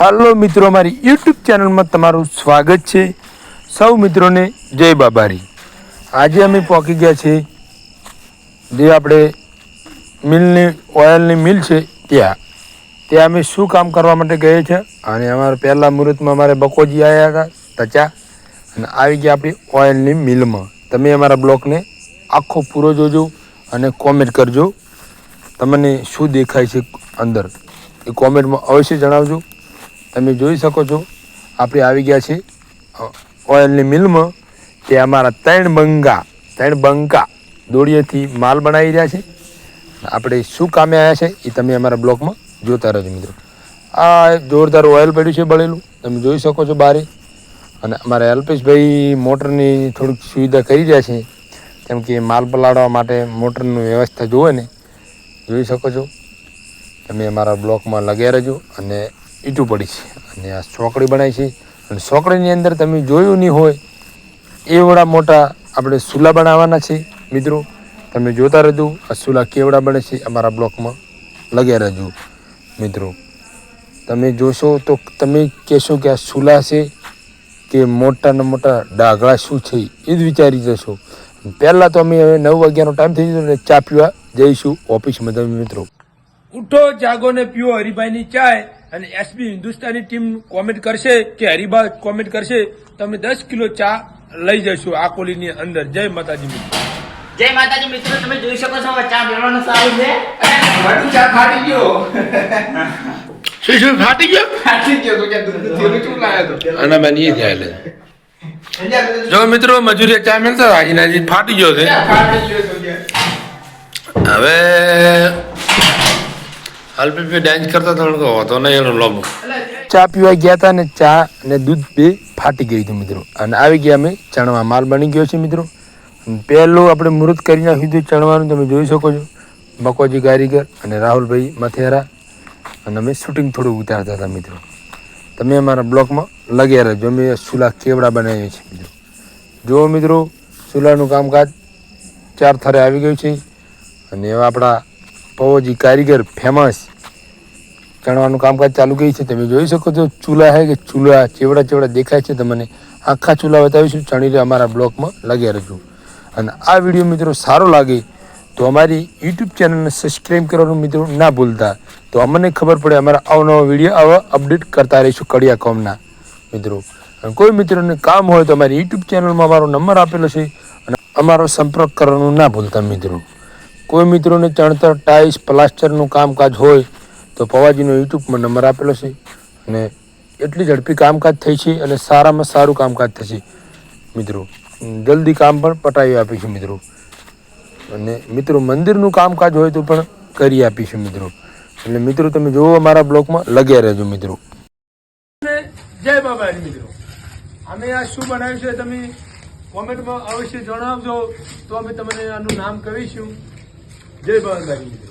હાલો મિત્રો મારી યુટ્યુબ ચેનલમાં તમારું સ્વાગત છે. સૌ મિત્રોને જય બાબારી. આજે અમે પહોંચી ગયા છીએ જે આપણે મિલની ઓઇલની મિલ છે ત્યાં. ત્યાં અમે શું કામ કરવા માટે ગયા છે? અને અમારે પહેલાં મુહૂર્તમાં અમારે બકોજી આવ્યા હતા, તચા. અને આવી ગયા આપણી ઓઇલની મિલમાં. તમે અમારા બ્લોગને આખો પૂરો જોજો અને કોમેન્ટ કરજો. તમને શું દેખાય છે અંદર? એ કોમેન્ટમાં અવશ્ય જણાવજો. તમે જોઈ શકો છો, આપણે આવી ગયા છે ઓઇલની મિલમાં, તે અમારા ત્રણ બંગા, ત્રણ બંકા દોડીએથી માલ બનાવી રહ્યા છે. આપણે શું કામે આવ્યા છે, એ તમે અમારા બ્લોકમાં જોતા રહેજો મિત્રો. આ જોરદાર ઓઇલ પડ્યું છે બળેલું તમે જોઈ શકો છો બારે. અને અમારા અલ્પેશભાઈ મોટરની થોડીક સુવિધા કરી રહ્યા છે, કેમ કે માલ પલાળવા માટે મોટરનું વ્યવસ્થા જુએ ને, જોઈ શકો છો. તમે અમારા બ્લોકમાં લગ્યા રહેજો અને ઈટું પડી છે. અને આ ચોકડી બનાવી છે. અને ચોકડીની અંદર તમે જોયું નહીં હોય એવડા મોટા આપણે સુલા બનાવવાના છે, મિત્રો. તમે જોતા રહેજો, આ સુલા કેવડા બને છે, અમારા બ્લોકમાં લગ્યા રહેજો, મિત્રો. તમે જોશો તો તમે કહેશો કે આ સુલા છે કે મોટા ને મોટા ડાઘળા શું છે, એ જ વિચારી જશો. પહેલાં તો અમે હવે નવ વાગ્યાનો ટાઈમ થઈ ગયો એટલે ચા પીવા જઈશું ઓફિસમાં. તમે મિત્રો ઉઠો જાગો ને પીઓ હરિભાઈની ચાય. અને એસબી હિન્દુસ્તાની ટીમ કોમેન્ટ કરશે કે હરિભાઈ કોમેન્ટ કરશે તમે દસ કિલો ચા લઈ જશો આ કોલીની અંદર. જય માતાજી મિત્રો. જય માતાજી મિત્રો તમે જોઈ શકો છો ચા મેળવાનું સારું છે. વધુ ચા ફાટી ગયો. શું શું ફાટી ગયો? ફાટી ગયો તો કે દૂધ થેલું ચૂપ લાયો તો? અને બેન એ થયા જો મિત્રો મજૂરી ચા મેળતા હાજી નાજી ફાટી ગયો છે. ફાટી ગયો તો હવે અલ્પેશભાઈ ડાન્સ કરતા હતા તો હતો નહીં, એનો લોબો ચા પીવા ગયા હતા ને ચા ને દૂધ બે ફાટી ગયું હતું મિત્રો. અને આવી ગયા અમે, ચણવા માલ બની ગયો છે મિત્રો. પહેલું આપણે મુહૂર્ત કરી નાખ્યું ચણવાનું, તમે જોઈ શકો છો. બકોજી કારીગર અને રાહુલભાઈ મથેરા. અને અમે શૂટિંગ થોડું ઉતારતા હતા મિત્રો. તમે અમારા બ્લોકમાં લગ્યા રહેજો. અમે સુલા કેવડા બનાવીએ છીએ મિત્રો. જુઓ મિત્રો, સુલાનું કામકાજ ચાર થરે આવી ગયું છે. અને એવા આપણા પવોજી કારીગર ફેમસ ચણવાનું કામકાજ ચાલુ ગઈ છે. તમે જોઈ શકો છો, ચૂલા હે કે ચૂલા ચેવડા ચેવડા દેખાય છે તમને. આખા ચૂલા બતાવીશું ચણીને અમારા બ્લોકમાં લગ્યા રહેજો. અને આ વીડિયો મિત્રો સારો લાગે તો અમારી યુટ્યુબ ચેનલને સબસ્ક્રાઈબ કરવાનું મિત્રો ના ભૂલતા. તો અમને ખબર પડે અમારા અવનવા વીડિયો આવા અપડેટ કરતા રહીશું કડિયા કોમના. મિત્રો કોઈ મિત્રોને કામ હોય તો અમારી યુટ્યુબ ચેનલમાં અમારો નંબર આપેલો છે અને અમારો સંપર્ક કરવાનું ના ભૂલતા મિત્રો. કોઈ મિત્રોને ચણતર, ટાઇલ્સ, પ્લાસ્ટરનું કામકાજ હોય તો પવાજીનો યુટ્યુબમાં નંબર આપેલો છે અને એટલી ઝડપી કામકાજ થઈ છે અને સારામાં સારું કામકાજ થશે. મિત્રો, જલ્દી કામ પણ પટાવી આપીશું મિત્રો. અને મિત્રો, મંદિરનું કામકાજ હોય તો પણ કરી આપીશું મિત્રો. એટલે મિત્રો, તમે જુઓ અમારા બ્લોકમાં લગ્યા રહેજો મિત્રો. જય બાબાજી મિત્રો. અમે આ શું બનાવ્યું છે તમે કોમેન્ટમાં અવશ્ય જણાવજો. તો અમે તમને આનું નામ કહીશું. જય બાબાજી મિત્રો.